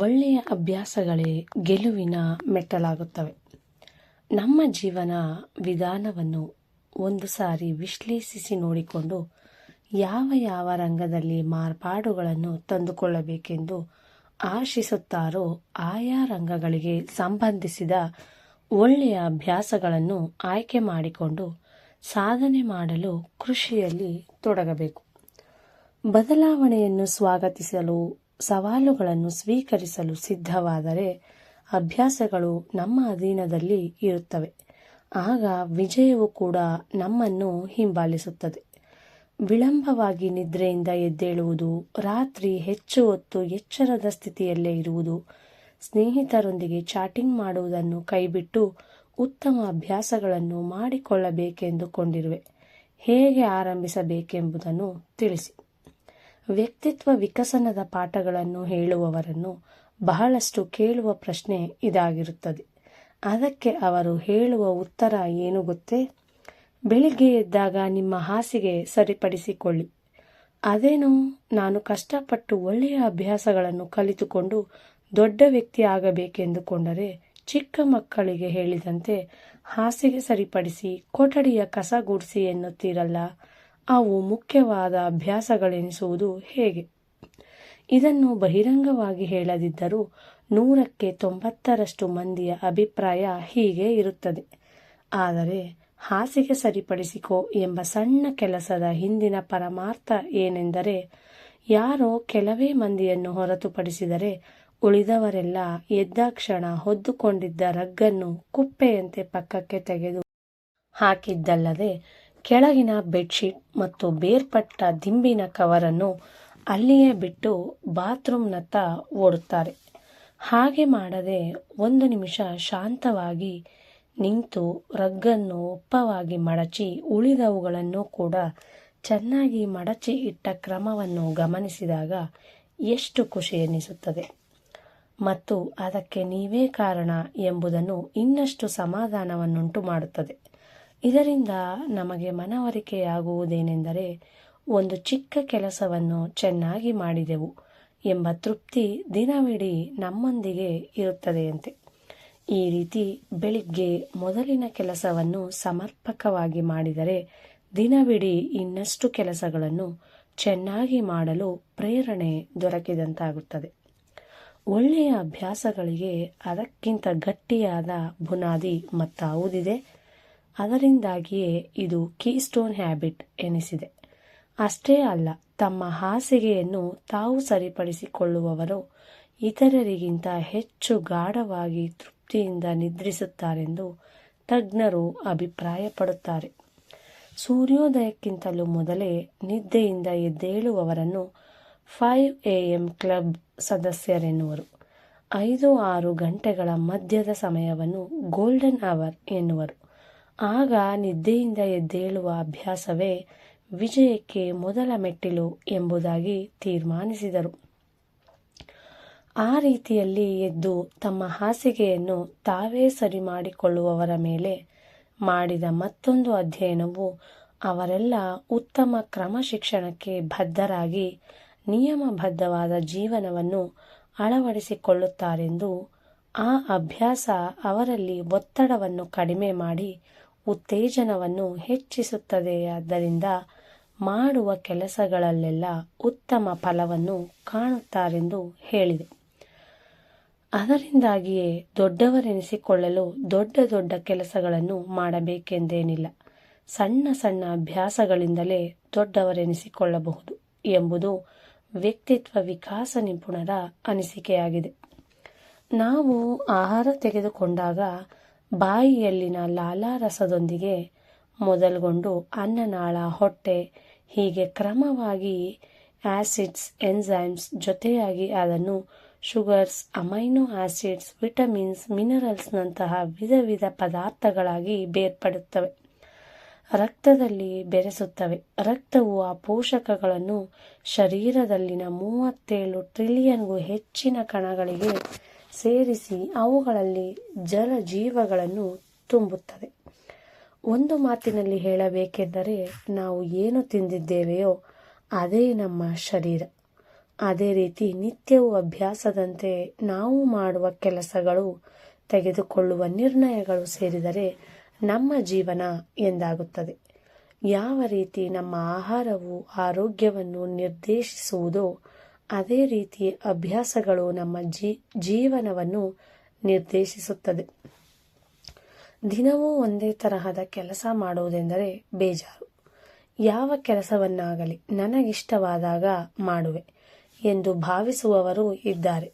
ಒಳ್ಳೆಯ ಅಭ್ಯಾಸಗಳೇ ಗೆಲುವಿನ ಮೆಟ್ಟಲಾಗುತ್ತವೆ. ನಮ್ಮ ಜೀವನ ವಿಧಾನವನ್ನು ಒಂದು ಸಾರಿ ವಿಶ್ಲೇಷಿಸಿ ನೋಡಿಕೊಂಡು ಯಾವ ಯಾವ ರಂಗದಲ್ಲಿ ಮಾರ್ಪಾಡುಗಳನ್ನು ತಂದುಕೊಳ್ಳಬೇಕೆಂದು ಆಶಿಸುತ್ತಾರೋ ಆಯಾ ರಂಗಗಳಿಗೆ ಸಂಬಂಧಿಸಿದ ಒಳ್ಳೆಯ ಅಭ್ಯಾಸಗಳನ್ನು ಆಯ್ಕೆ ಮಾಡಿಕೊಂಡು ಸಾಧನೆ ಮಾಡಲು ಕೃಷಿಯಲ್ಲಿ ತೊಡಗಬೇಕು. ಬದಲಾವಣೆಯನ್ನು ಸ್ವಾಗತಿಸಲು ಸವಾಲುಗಳನ್ನು ಸ್ವೀಕರಿಸಲು ಸಿದ್ಧವಾದರೆ ಅಭ್ಯಾಸಗಳು ನಮ್ಮ ಅಧೀನದಲ್ಲಿ ಇರುತ್ತವೆ. ಆಗ ವಿಜಯವು ಕೂಡ ನಮ್ಮನ್ನು ಹಿಂಬಾಲಿಸುತ್ತದೆ. ವಿಳಂಬವಾಗಿ ನಿದ್ರೆಯಿಂದ ಎದ್ದೇಳುವುದು, ರಾತ್ರಿ ಹೆಚ್ಚು ಹೊತ್ತು ಎಚ್ಚರದ ಸ್ಥಿತಿಯಲ್ಲೇ ಇರುವುದು, ಸ್ನೇಹಿತರೊಂದಿಗೆ ಚಾಟಿಂಗ್ ಮಾಡುವುದನ್ನು ಕೈಬಿಟ್ಟು ಉತ್ತಮ ಅಭ್ಯಾಸಗಳನ್ನು ಮಾಡಿಕೊಳ್ಳಬೇಕೆಂದುಕೊಂಡಿರುವೆ. ಹೇಗೆ ಆರಂಭಿಸಬೇಕೆಂಬುದನ್ನು ತಿಳಿಸಿ. ವ್ಯಕ್ತಿತ್ವ ವಿಕಸನದ ಪಾಠಗಳನ್ನು ಹೇಳುವವರನ್ನು ಬಹಳಷ್ಟು ಕೇಳುವ ಪ್ರಶ್ನೆ ಇದಾಗಿರುತ್ತದೆ. ಅದಕ್ಕೆ ಅವರು ಹೇಳುವ ಉತ್ತರ ಏನು ಗೊತ್ತೇ? ಬೆಳಿಗ್ಗೆ ಎದ್ದಾಗ ನಿಮ್ಮ ಹಾಸಿಗೆ ಸರಿಪಡಿಸಿಕೊಳ್ಳಿ. ಅದೇನು? ನಾನು ಕಷ್ಟಪಟ್ಟು ಒಳ್ಳೆಯ ಅಭ್ಯಾಸಗಳನ್ನು ಕಲಿತುಕೊಂಡು ದೊಡ್ಡ ವ್ಯಕ್ತಿ ಆಗಬೇಕೆಂದುಕೊಂಡರೆ ಚಿಕ್ಕ ಮಕ್ಕಳಿಗೆ ಹೇಳಿದಂತೆ ಹಾಸಿಗೆ ಸರಿಪಡಿಸಿ ಕೊಠಡಿಯ ಕಸ ಗುಡಿಸಿ ಎನ್ನುತ್ತೀರಲ್ಲ? ಅವು ಮುಖ್ಯವಾದ ಅಭ್ಯಾಸಗಳೆನಿಸುವುದು ಹೇಗೆ? ಇದನ್ನು ಬಹಿರಂಗವಾಗಿ ಹೇಳದಿದ್ದರೂ ನೂರಕ್ಕೆ ತೊಂಬತ್ತರಷ್ಟು ಮಂದಿಯ ಅಭಿಪ್ರಾಯ ಹೀಗೆ ಇರುತ್ತದೆ. ಆದರೆ ಹಾಸಿಗೆ ಸರಿಪಡಿಸಿಕೋ ಎಂಬ ಸಣ್ಣ ಕೆಲಸದ ಹಿಂದಿನ ಪರಮಾರ್ಥ ಏನೆಂದರೆ, ಯಾರೋ ಕೆಲವೇ ಮಂದಿಯನ್ನು ಹೊರತುಪಡಿಸಿದರೆ ಉಳಿದವರೆಲ್ಲ ಎದ್ದಾಕ್ಷಣ ಹೊದ್ದುಕೊಂಡಿದ್ದ ರಗ್ಗನ್ನು ಕುಪ್ಪೆಯಂತೆ ಪಕ್ಕಕ್ಕೆ ತೆಗೆದು ಹಾಕಿದ್ದಲ್ಲದೆ ಕೆಳಗಿನ ಬೆಡ್ಶೀಟ್ ಮತ್ತು ಬೇರ್ಪಟ್ಟ ದಿಂಬಿನ ಕವರನ್ನು ಅಲ್ಲಿಯೇ ಬಿಟ್ಟು ಬಾತ್ರೂಮ್ನತ್ತ ಓಡುತ್ತಾರೆ. ಹಾಗೆ ಮಾಡದೆ ಒಂದು ನಿಮಿಷ ಶಾಂತವಾಗಿ ನಿಂತು ರಗ್ಗನ್ನು ಒಪ್ಪವಾಗಿ ಮಡಚಿ ಉಳಿದವುಗಳನ್ನು ಕೂಡ ಚೆನ್ನಾಗಿ ಮಡಚಿ ಇಟ್ಟ ಕ್ರಮವನ್ನು ಗಮನಿಸಿದಾಗ ಎಷ್ಟು ಖುಷಿ ಎನಿಸುತ್ತದೆ. ಮತ್ತು ಅದಕ್ಕೆ ನೀವೇ ಕಾರಣ ಎಂಬುದನ್ನು ಇನ್ನಷ್ಟು ಸಮಾಧಾನವನ್ನುಂಟು ಮಾಡುತ್ತದೆ. ಇದರಿಂದ ನಮಗೆ ಮನವರಿಕೆಯಾಗುವುದೇನೆಂದರೆ ಒಂದು ಚಿಕ್ಕ ಕೆಲಸವನ್ನು ಚೆನ್ನಾಗಿ ಮಾಡಿದೆವು ಎಂಬ ತೃಪ್ತಿ ದಿನವಿಡೀ ನಮ್ಮೊಂದಿಗೆ ಇರುತ್ತದೆಯಂತೆ. ಈ ರೀತಿ ಬೆಳಿಗ್ಗೆ ಮೊದಲಿನ ಕೆಲಸವನ್ನು ಸಮರ್ಪಕವಾಗಿ ಮಾಡಿದರೆ ದಿನವಿಡೀ ಇನ್ನಷ್ಟು ಕೆಲಸಗಳನ್ನು ಚೆನ್ನಾಗಿ ಮಾಡಲು ಪ್ರೇರಣೆ ದೊರಕಿದಂತಾಗುತ್ತದೆ. ಒಳ್ಳೆಯ ಅಭ್ಯಾಸಗಳಿಗೆ ಅದಕ್ಕಿಂತ ಗಟ್ಟಿಯಾದ ಬುನಾದಿ ಮತ್ತಾವುದಿದೆ. ಅದರಿಂದಾಗಿಯೇ ಇದು ಕೀಸ್ಟೋನ್ ಹ್ಯಾಬಿಟ್ ಎನಿಸಿದೆ. ಅಷ್ಟೇ ಅಲ್ಲ, ತಮ್ಮ ಹಾಸಿಗೆಯನ್ನು ತಾವು ಸರಿಪಡಿಸಿಕೊಳ್ಳುವವರು ಇತರರಿಗಿಂತ ಹೆಚ್ಚು ಗಾಢವಾಗಿ ತೃಪ್ತಿಯಿಂದ ನಿದ್ರಿಸುತ್ತಾರೆಂದು ತಜ್ಞರು ಅಭಿಪ್ರಾಯಪಡುತ್ತಾರೆ. ಸೂರ್ಯೋದಯಕ್ಕಿಂತಲೂ ಮೊದಲೇ ನಿದ್ದೆಯಿಂದ ಎದ್ದೇಳುವವರನ್ನು ಫೈವ್ ಎ ಎಂ ಕ್ಲಬ್ ಸದಸ್ಯರೆನ್ನುವರು. ಐದು ಆರು ಗಂಟೆಗಳ ಮಧ್ಯದ ಸಮಯವನ್ನು ಗೋಲ್ಡನ್ ಅವರ್ ಎನ್ನುವರು. ಆಗ ನಿದ್ದೆಯಿಂದ ಎದ್ದೇಳುವ ಅಭ್ಯಾಸವೇ ವಿಜಯಕ್ಕೆ ಮೊದಲ ಮೆಟ್ಟಿಲು ಎಂಬುದಾಗಿ ತೀರ್ಮಾನಿಸಿದರು. ಆ ರೀತಿಯಲ್ಲಿ ಎದ್ದು ತಮ್ಮ ಹಾಸಿಗೆಯನ್ನು ತಾವೇ ಸರಿ ಮಾಡಿಕೊಳ್ಳುವವರ ಮೇಲೆ ಮಾಡಿದ ಮತ್ತೊಂದು ಅಧ್ಯಯನವು ಅವರೆಲ್ಲ ಉತ್ತಮ ಕ್ರಮ ಶಿಕ್ಷಣಕ್ಕೆ ಬದ್ಧರಾಗಿ ನಿಯಮಬದ್ಧವಾದ ಜೀವನವನ್ನು ಅಳವಡಿಸಿಕೊಳ್ಳುತ್ತಾರೆಂದು ಆ ಅಭ್ಯಾಸ ಅವರಲ್ಲಿ ಒತ್ತಡವನ್ನು ಕಡಿಮೆ ಮಾಡಿ ಉತ್ತೇಜನವನ್ನು ಹೆಚ್ಚಿಸುತ್ತದೆಯಾದ್ದರಿಂದ ಮಾಡುವ ಕೆಲಸಗಳಲ್ಲೆಲ್ಲ ಉತ್ತಮ ಫಲವನ್ನು ಕಾಣುತ್ತಾರೆಂದು ಹೇಳಿದೆ. ಅದರಿಂದಾಗಿಯೇ ದೊಡ್ಡವರೆನಿಸಿಕೊಳ್ಳಲು ದೊಡ್ಡ ದೊಡ್ಡ ಕೆಲಸಗಳನ್ನು ಮಾಡಬೇಕೆಂದೇನಿಲ್ಲ. ಸಣ್ಣ ಸಣ್ಣ ಅಭ್ಯಾಸಗಳಿಂದಲೇ ದೊಡ್ಡವರೆನಿಸಿಕೊಳ್ಳಬಹುದು ಎಂಬುದು ವ್ಯಕ್ತಿತ್ವ ವಿಕಾಸ ನಿಪುಣರ ಅನಿಸಿಕೆಯಾಗಿದೆ. ನಾವು ಆಹಾರ ತೆಗೆದುಕೊಂಡಾಗ ಬಾಯಿಯಲ್ಲಿನ ಲಾಲಾರಸದೊಂದಿಗೆ ಮೊದಲುಗೊಂಡು ಅನ್ನನಾಳ, ಹೊಟ್ಟೆ, ಹೀಗೆ ಕ್ರಮವಾಗಿ ಆಸಿಡ್ಸ್, ಎನ್ಝೈಮ್ಸ್ ಜೊತೆಯಾಗಿ ಅದನ್ನು ಶುಗರ್ಸ್, ಅಮೈನೋ ಆಸಿಡ್ಸ್, ವಿಟಮಿನ್ಸ್, ಮಿನರಲ್ಸ್ನಂತಹ ವಿಧ ವಿಧ ಪದಾರ್ಥಗಳಾಗಿ ಬೇರ್ಪಡುತ್ತವೆ. ರಕ್ತದಲ್ಲಿ ಬೆರೆಸುತ್ತವೆ. ರಕ್ತವು ಆ ಪೋಷಕಗಳನ್ನು ಶರೀರದಲ್ಲಿನ ಮೂವತ್ತೇಳು ಟ್ರಿಲಿಯನ್ಗೂ ಹೆಚ್ಚಿನ ಕಣಗಳಿಗೆ ಸೇರಿಸಿ ಅವುಗಳಲ್ಲಿ ಜಲ ಜೀವಗಳನ್ನು ತುಂಬುತ್ತದೆ. ಒಂದು ಮಾತಿನಲ್ಲಿ ಹೇಳಬೇಕೆಂದರೆ, ನಾವು ಏನು ತಿಂದಿದ್ದೇವೆಯೋ ಅದೇ ನಮ್ಮ ಶರೀರ. ಅದೇ ರೀತಿ ನಿತ್ಯವೂ ಅಭ್ಯಾಸದಂತೆ ನಾವು ಮಾಡುವ ಕೆಲಸಗಳು, ತೆಗೆದುಕೊಳ್ಳುವ ನಿರ್ಣಯಗಳು ಸೇರಿದರೆ ನಮ್ಮ ಜೀವನ ಎಂದಾಗುತ್ತದೆ. ಯಾವ ರೀತಿ ನಮ್ಮ ಆಹಾರವು ಆರೋಗ್ಯವನ್ನು ನಿರ್ದೇಶಿಸುವುದೋ ಅದೇ ರೀತಿ ಅಭ್ಯಾಸಗಳು ನಮ್ಮ ಜೀ, ಜೀವನವನ್ನು ನಿರ್ದೇಶಿಸುತ್ತದೆ. ದಿನವೂ ಒಂದೇ ತರಹದ ಕೆಲಸ ಮಾಡುವುದೆಂದರೆ ಬೇಜಾರು. ಯಾವ ಕೆಲಸವನ್ನಾಗಲಿ ನನಗಿಷ್ಟವಾದಾಗ ಮಾಡುವೆ ಎಂದು ಭಾವಿಸುವವರು ಇದ್ದಾರೆ.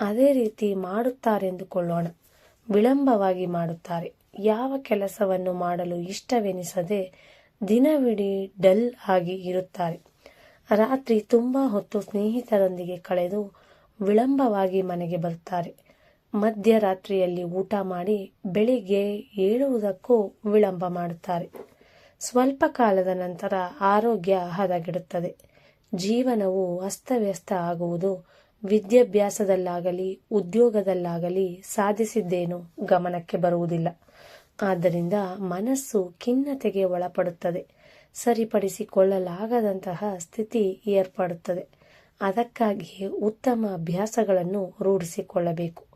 ಅದೇ ರೀತಿ ಮಾಡುತ್ತಾರೆಂದುಕೊಳ್ಳೋಣ. ವಿಳಂಬವಾಗಿ ಮಾಡುತ್ತಾರೆ. ಯಾವ ಕೆಲಸವನ್ನು ಮಾಡಲು ಇಷ್ಟವೆನಿಸದೆ ದಿನವಿಡೀ ಡಲ್ ಆಗಿ ಇರುತ್ತಾರೆ. ರಾತ್ರಿ ತುಂಬ ಹೊತ್ತು ಸ್ನೇಹಿತರೊಂದಿಗೆ ಕಳೆದು ವಿಳಂಬವಾಗಿ ಮನೆಗೆ ಬರುತ್ತಾರೆ. ಮಧ್ಯರಾತ್ರಿಯಲ್ಲಿ ಊಟ ಮಾಡಿ ಬೆಳಿಗ್ಗೆ ಏಳುವುದಕ್ಕೂ ವಿಳಂಬ ಮಾಡುತ್ತಾರೆ. ಸ್ವಲ್ಪ ಕಾಲದ ನಂತರ ಆರೋಗ್ಯ ಹದಗೆಡುತ್ತದೆ. ಜೀವನವು ಅಸ್ತವ್ಯಸ್ತ ಆಗುವುದು, ವಿದ್ಯಾಭ್ಯಾಸದಲ್ಲಾಗಲಿ, ಉದ್ಯೋಗದಲ್ಲಾಗಲಿ ಸಾಧಿಸಿದ್ದೇನು ಗಮನಕ್ಕೆ ಬರುವುದಿಲ್ಲ. ಆದ್ದರಿಂದ ಮನಸ್ಸು ಖಿನ್ನತೆಗೆ ಒಳಪಡುತ್ತದೆ. ಸರಿಪಡಿಸಿಕೊಳ್ಳಲಾಗದಂತಹ ಸ್ಥಿತಿ ಏರ್ಪಡುತ್ತದೆ. ಅದಕ್ಕಾಗಿಯೇ ಉತ್ತಮ ಅಭ್ಯಾಸಗಳನ್ನು ರೂಢಿಸಿಕೊಳ್ಳಬೇಕು.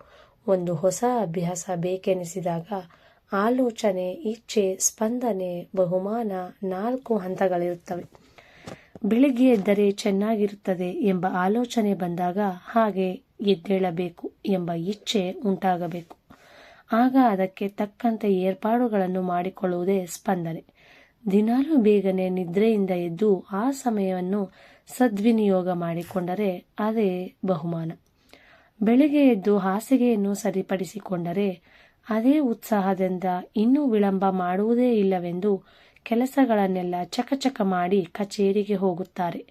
ಒಂದು ಹೊಸ ಅಭ್ಯಾಸ ಬೇಕೆನಿಸಿದಾಗ ಆಲೋಚನೆ, ಇಚ್ಛೆ, ಸ್ಪಂದನೆ, ಬಹುಮಾನ ನಾಲ್ಕು ಹಂತಗಳಿರುತ್ತವೆ. ಬೆಳಿಗ್ಗೆ ಎದ್ದರೆ ಚೆನ್ನಾಗಿರುತ್ತದೆ ಎಂಬ ಆಲೋಚನೆ ಬಂದಾಗ ಹಾಗೆ ಎದ್ದೇಳಬೇಕು ಎಂಬ ಇಚ್ಛೆ ಉಂಟಾಗಬೇಕು. ಆಗ ಅದಕ್ಕೆ ತಕ್ಕಂತೆ ಏರ್ಪಾಡುಗಳನ್ನು ಮಾಡಿಕೊಳ್ಳುವುದೇ ಸ್ಪಂದನೆ. ದಿನಾಲೂ ಬೇಗನೆ ನಿದ್ರೆಯಿಂದ ಎದ್ದು ಆ ಸಮಯವನ್ನು ಸದ್ವಿನಿಯೋಗ ಮಾಡಿಕೊಂಡರೆ ಅದೇ ಬಹುಮಾನ. ಬೆಳಿಗ್ಗೆ ಎದ್ದು ಹಾಸಿಗೆಯನ್ನು ಸರಿಪಡಿಸಿಕೊಂಡರೆ ಅದೇ ಉತ್ಸಾಹದಿಂದ ಇನ್ನೂ ವಿಳಂಬ ಮಾಡುವುದೇ ಇಲ್ಲವೆಂದು ಕೆಲಸಗಳನ್ನೆಲ್ಲ ಚಕಚಕ ಮಾಡಿ ಕಚೇರಿಗೆ ಹೋಗುತ್ತಾರೆ.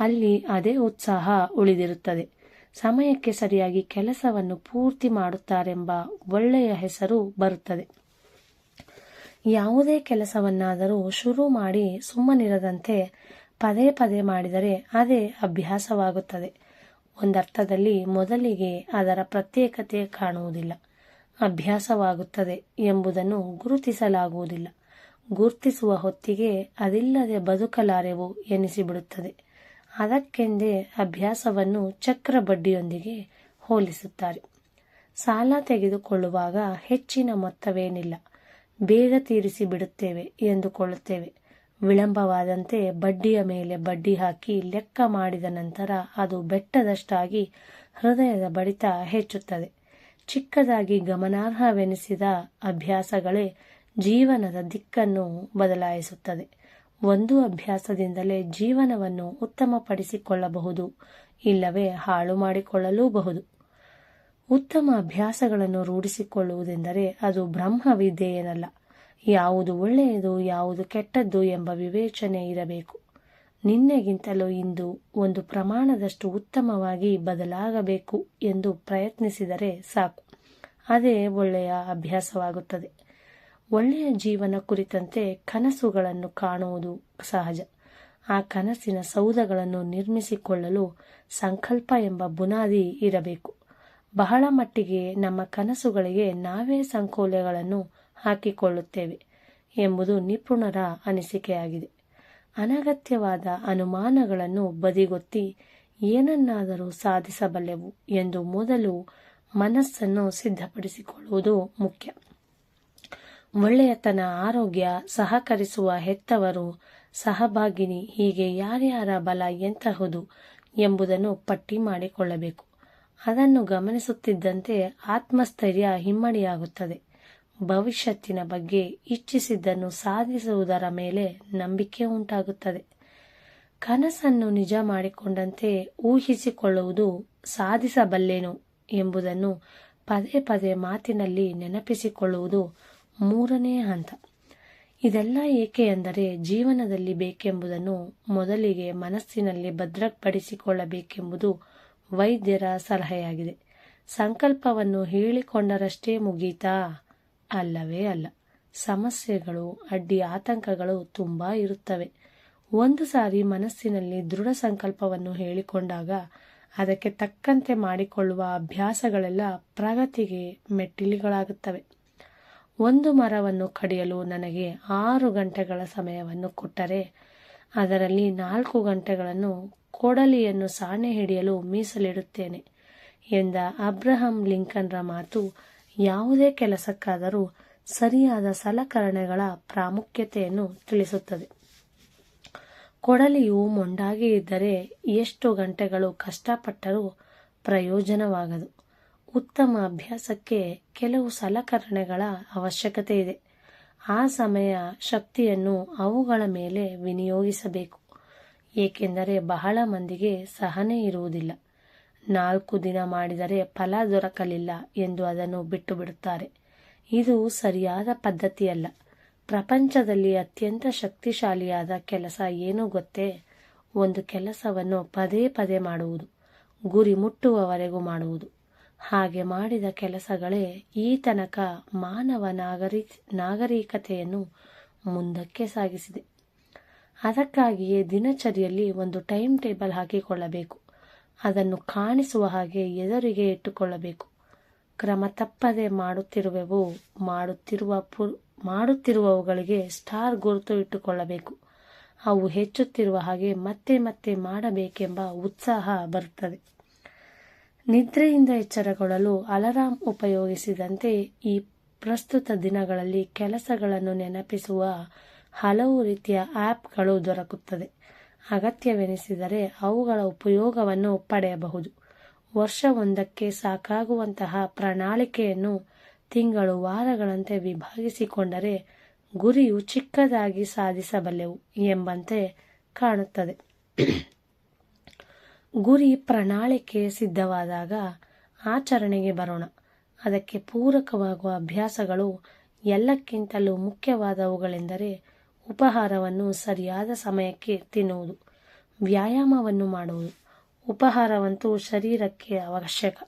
ಅಲ್ಲಿ ಅದೇ ಉತ್ಸಾಹ ಉಳಿದಿರುತ್ತದೆ. ಸಮಯಕ್ಕೆ ಸರಿಯಾಗಿ ಕೆಲಸವನ್ನು ಪೂರ್ತಿ ಮಾಡುತ್ತಾರೆಂಬ ಒಳ್ಳೆಯ ಹೆಸರು ಬರುತ್ತದೆ. ಯಾವುದೇ ಕೆಲಸವನ್ನಾದರೂ ಶುರು ಮಾಡಿ ಸುಮ್ಮನಿರದಂತೆ ಪದೇ ಪದೇ ಮಾಡಿದರೆ ಅದೇ ಅಭ್ಯಾಸವಾಗುತ್ತದೆ. ಒಂದರ್ಥದಲ್ಲಿ ಮೊದಲಿಗೆ ಅದರ ಪ್ರತ್ಯೇಕತೆ ಕಾಣುವುದಿಲ್ಲ. ಅಭ್ಯಾಸವಾಗುತ್ತದೆ ಎಂಬುದನ್ನು ಗುರುತಿಸಲಾಗುವುದಿಲ್ಲ. ಗುರುತಿಸುವ ಹೊತ್ತಿಗೆ ಅದಿಲ್ಲದೆ ಬದುಕಲಾರೆವು ಎನಿಸಿಬಿಡುತ್ತದೆ. ಅದಕ್ಕೆಂದೇ ಅಭ್ಯಾಸವನ್ನು ಚಕ್ರ ಬಡ್ಡಿಯೊಂದಿಗೆ ಹೋಲಿಸುತ್ತಾರೆ. ಸಾಲ ತೆಗೆದುಕೊಳ್ಳುವಾಗ ಹೆಚ್ಚಿನ ಮೊತ್ತವೇನಿಲ್ಲ. ಬೇಗ ತೀರಿಸಿ ಬಿಡುತ್ತೇವೆ ಎಂದುಕೊಳ್ಳುತ್ತೇವೆ. ವಿಳಂಬವಾದಂತೆ ಬಡ್ಡಿಯ ಮೇಲೆ ಬಡ್ಡಿ ಹಾಕಿ ಲೆಕ್ಕ ಮಾಡಿದ ನಂತರ ಅದು ಬೆಟ್ಟದಷ್ಟಾಗಿ ಹೃದಯದ ಬಡಿತ ಹೆಚ್ಚುತ್ತದೆ. ಚಿಕ್ಕದಾಗಿ ಗಮನಾರ್ಹವೆನಿಸಿದ ಅಭ್ಯಾಸಗಳೇ ಜೀವನದ ದಿಕ್ಕನ್ನು ಬದಲಾಯಿಸುತ್ತದೆ. ಒಂದು ಅಭ್ಯಾಸದಿಂದಲೇ ಜೀವನವನ್ನು ಉತ್ತಮಪಡಿಸಿಕೊಳ್ಳಬಹುದು, ಇಲ್ಲವೇ ಹಾಳು ಮಾಡಿಕೊಳ್ಳಲೂಬಹುದು ಉತ್ತಮ ಅಭ್ಯಾಸಗಳನ್ನು ರೂಢಿಸಿಕೊಳ್ಳುವುದೆಂದರೆ ಅದು ಬ್ರಹ್ಮವಿದ್ಯೆಯೇನಲ್ಲ. ಯಾವುದು ಒಳ್ಳೆಯದು, ಯಾವುದು ಕೆಟ್ಟದ್ದು ಎಂಬ ವಿವೇಚನೆ ಇರಬೇಕು. ನಿನ್ನೆಗಿಂತಲೂ ಇಂದು ಒಂದು ಪ್ರಮಾಣದಷ್ಟು ಉತ್ತಮವಾಗಿ ಬದಲಾಗಬೇಕು ಎಂದು ಪ್ರಯತ್ನಿಸಿದರೆ ಸಾಕು. ಅದೇ ಒಳ್ಳೆಯ ಅಭ್ಯಾಸವಾಗುತ್ತದೆ. ಒಳ್ಳೆಯ ಜೀವನ ಕುರಿತಂತೆ ಕನಸುಗಳನ್ನು ಕಾಣುವುದು ಸಹಜ. ಆ ಕನಸಿನ ಸೌಧಗಳನ್ನು ನಿರ್ಮಿಸಿಕೊಳ್ಳಲು ಸಂಕಲ್ಪ ಎಂಬ ಬುನಾದಿ ಇರಬೇಕು. ಬಹಳ ಮಟ್ಟಿಗೆ ನಮ್ಮ ಕನಸುಗಳಿಗೆ ನಾವೇ ಸಂಕೋಲೆಗಳನ್ನು ಹಾಕಿಕೊಳ್ಳುತ್ತೇವೆ ಎಂಬುದು ನಿಪುಣರ ಅನಿಸಿಕೆಯಾಗಿದೆ. ಅನಗತ್ಯವಾದ ಅನುಮಾನಗಳನ್ನು ಬದಿಗೊತ್ತಿ ಏನನ್ನಾದರೂ ಸಾಧಿಸಬಲ್ಲೆವು ಎಂದು ಮೊದಲು ಮನಸ್ಸನ್ನು ಸಿದ್ಧಪಡಿಸಿಕೊಳ್ಳುವುದು ಮುಖ್ಯ. ಒಳ್ಳೆಯತನ, ಆರೋಗ್ಯ, ಸಹಕರಿಸುವ ಹೆತ್ತವರು, ಸಹಭಾಗಿನಿ ಹೀಗೆ ಯಾರ್ಯಾರ ಬಲ ಎಂತಹುದು ಎಂಬುದನ್ನು ಪಟ್ಟಿ ಮಾಡಿಕೊಳ್ಳಬೇಕು. ಅದನ್ನು ಗಮನಿಸುತ್ತಿದ್ದಂತೆ ಆತ್ಮಸ್ಥೈರ್ಯ ಹಿಮ್ಮಡಿಯಾಗುತ್ತದೆ. ಭವಿಷ್ಯತ್ತಿನ ಬಗ್ಗೆ ಇಚ್ಛಿಸಿದ್ದನ್ನು ಸಾಧಿಸುವುದರ ಮೇಲೆ ನಂಬಿಕೆ ಉಂಟಾಗುತ್ತದೆ. ಕನಸನ್ನು ನಿಜ ಮಾಡಿಕೊಂಡಂತೆ ಊಹಿಸಿಕೊಳ್ಳುವುದು ಸಾಧಿಸಬಲ್ಲೆನು ಎಂಬುದನ್ನು ಪದೇ ಪದೇ ಮಾತಿನಲ್ಲಿ ನೆನಪಿಸಿಕೊಳ್ಳುವುದು ಮೂರನೇ ಹಂತ. ಇದೆಲ್ಲ ಏಕೆ ಅಂದರೆ ಜೀವನದಲ್ಲಿ ಬೇಕೆಂಬುದನ್ನು ಮೊದಲಿಗೆ ಮನಸ್ಸಿನಲ್ಲಿ ಭದ್ರಪಡಿಸಿಕೊಳ್ಳಬೇಕೆಂಬುದು ವೈದ್ಯರ ಸಲಹೆಯಾಗಿದೆ. ಸಂಕಲ್ಪವನ್ನು ಹೇಳಿಕೊಂಡರಷ್ಟೇ ಮುಗೀತಾ? ಅಲ್ಲವೇ ಅಲ್ಲ. ಸಮಸ್ಯೆಗಳು, ಅಡ್ಡಿ ಆತಂಕಗಳು ತುಂಬಾ ಇರುತ್ತವೆ. ಒಂದು ಸಾರಿ ಮನಸ್ಸಿನಲ್ಲಿ ದೃಢ ಸಂಕಲ್ಪವನ್ನು ಹೇಳಿಕೊಂಡಾಗ ಅದಕ್ಕೆ ತಕ್ಕಂತೆ ಮಾಡಿಕೊಳ್ಳುವ ಅಭ್ಯಾಸಗಳೆಲ್ಲ ಪ್ರಗತಿಗೆ ಮೆಟ್ಟಿಲುಗಳಾಗುತ್ತವೆ. ಒಂದು ಮರವನ್ನು ಕಡಿಯಲು ನನಗೆ ಆರು ಗಂಟೆಗಳ ಸಮಯವನ್ನು ಕೊಟ್ಟರೆ ಅದರಲ್ಲಿ ನಾಲ್ಕು ಗಂಟೆಗಳನ್ನು ಕೊಡಲಿಯನ್ನು ಸಾಣೆ ಹಿಡಿಯಲು ಮೀಸಲಿಡುತ್ತೇನೆ ಎಂದ ಅಬ್ರಹಂ ಲಿಂಕನ್ರ ಮಾತು ಯಾವುದೇ ಕೆಲಸಕ್ಕಾದರೂ ಸರಿಯಾದ ಸಲಕರಣೆಗಳ ಪ್ರಾಮುಖ್ಯತೆಯನ್ನು ತಿಳಿಸುತ್ತದೆ. ಕೊಡಲಿಯು ಮೊಂಡಾಗಿ ಇದ್ದರೆ ಎಷ್ಟು ಗಂಟೆಗಳು ಕಷ್ಟಪಟ್ಟರೂ ಪ್ರಯೋಜನವಾಗದು. ಉತ್ತಮ ಅಭ್ಯಾಸಕ್ಕೆ ಕೆಲವು ಸಲಕರಣೆಗಳ ಅವಶ್ಯಕತೆ ಇದೆ. ಆ ಸಮಯ ಶಕ್ತಿಯನ್ನು ಅವುಗಳ ಮೇಲೆ ವಿನಿಯೋಗಿಸಬೇಕು. ಏಕೆಂದರೆ ಬಹಳ ಮಂದಿಗೆ ಸಹನೆ ಇರುವುದಿಲ್ಲ. ನಾಲ್ಕು ದಿನ ಮಾಡಿದರೆ ಫಲ ದೊರಕಲಿಲ್ಲ ಎಂದು ಅದನ್ನು ಬಿಟ್ಟು ಬಿಡುತ್ತಾರೆ ಇದು ಸರಿಯಾದ ಪದ್ಧತಿಯಲ್ಲ. ಪ್ರಪಂಚದಲ್ಲಿ ಅತ್ಯಂತ ಶಕ್ತಿಶಾಲಿಯಾದ ಕೆಲಸ ಏನು ಗೊತ್ತೇ? ಒಂದು ಕೆಲಸವನ್ನು ಪದೇ ಪದೇ ಮಾಡುವುದು, ಗುರಿ ಮುಟ್ಟುವವರೆಗೂ ಮಾಡುವುದು. ಹಾಗೆ ಮಾಡಿದ ಕೆಲಸಗಳೇ ಈ ತನಕ ಮಾನವ ನಾಗರಿ, ನಾಗರಿಕತೆಯನ್ನು ಮುಂದಕ್ಕೆ ಸಾಗಿಸಿದೆ. ಅದಕ್ಕಾಗಿಯೇ ದಿನಚರಿಯಲ್ಲಿ ಒಂದು ಟೈಮ್ ಟೇಬಲ್ ಹಾಕಿಕೊಳ್ಳಬೇಕು. ಅದನ್ನು ಕಾಣಿಸುವ ಹಾಗೆ ಎದುರಿಗೆ ಇಟ್ಟುಕೊಳ್ಳಬೇಕು. ಕ್ರಮ ತಪ್ಪದೆ ಮಾಡುತ್ತಿರುವೆವು, ಮಾಡುತ್ತಿರುವ ಪು, ಮಾಡುತ್ತಿರುವವುಗಳಿಗೆ ಸ್ಟಾರ್ ಗುರುತು ಇಟ್ಟುಕೊಳ್ಳಬೇಕು. ಅವು ಹೆಚ್ಚುತ್ತಿರುವ ಹಾಗೆ ಮತ್ತೆ ಮತ್ತೆ ಮಾಡಬೇಕೆಂಬ ಉತ್ಸಾಹ ಬರುತ್ತದೆ. ನಿದ್ರೆಯಿಂದ ಎಚ್ಚರಗೊಳ್ಳಲು ಅಲಾರಾಂ ಉಪಯೋಗಿಸಿದಂತೆ ಈ ಪ್ರಸ್ತುತ ದಿನಗಳಲ್ಲಿ ಕೆಲಸಗಳನ್ನು ನೆನಪಿಸುವ ಹಲವು ರೀತಿಯ ಆ್ಯಪ್ಗಳು ದೊರಕುತ್ತದೆ. ಅಗತ್ಯವೆನಿಸಿದರೆ ಅವುಗಳ ಉಪಯೋಗವನ್ನು ಪಡೆಯಬಹುದು. ವರ್ಷವೊಂದಕ್ಕೆ ಸಾಕಾಗುವಂತಹ ಪ್ರಣಾಳಿಕೆಯನ್ನು ತಿಂಗಳು ವಾರಗಳಂತೆ ವಿಭಾಗಿಸಿಕೊಂಡರೆ ಗುರಿಯು ಚಿಕ್ಕದಾಗಿ ಸಾಧಿಸಬಲ್ಲೆವು ಎಂಬಂತೆ ಕಾಣುತ್ತದೆ. ಗುರಿ ಪ್ರಣಾಳಿಕೆ ಸಿದ್ಧವಾದಾಗ ಆಚರಣೆಗೆ ಬರೋಣ. ಅದಕ್ಕೆ ಪೂರಕವಾಗುವ ಅಭ್ಯಾಸಗಳು ಎಲ್ಲಕ್ಕಿಂತಲೂ ಮುಖ್ಯವಾದವುಗಳೆಂದರೆ ಉಪಹಾರವನ್ನು ಸರಿಯಾದ ಸಮಯಕ್ಕೆ ತಿನ್ನುವುದು, ವ್ಯಾಯಾಮವನ್ನು ಮಾಡುವುದು. ಉಪಹಾರವಂತೂ ಶರೀರಕ್ಕೆ ಅವಶ್ಯಕ.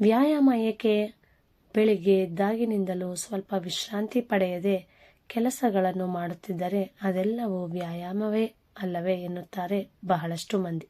ವ್ಯಾಯಾಮ ಏಕೆ? ಬೆಳಿಗ್ಗೆ ಎದ್ದಾಗಿನಿಂದಲೂ ಸ್ವಲ್ಪ ವಿಶ್ರಾಂತಿ ಪಡೆಯದೆ ಕೆಲಸಗಳನ್ನು ಮಾಡುತ್ತಿದ್ದರೆ ಅದೆಲ್ಲವೂ ವ್ಯಾಯಾಮವೇ ಅಲ್ಲವೇ ಎನ್ನುತ್ತಾರೆ ಬಹಳಷ್ಟು ಮಂದಿ.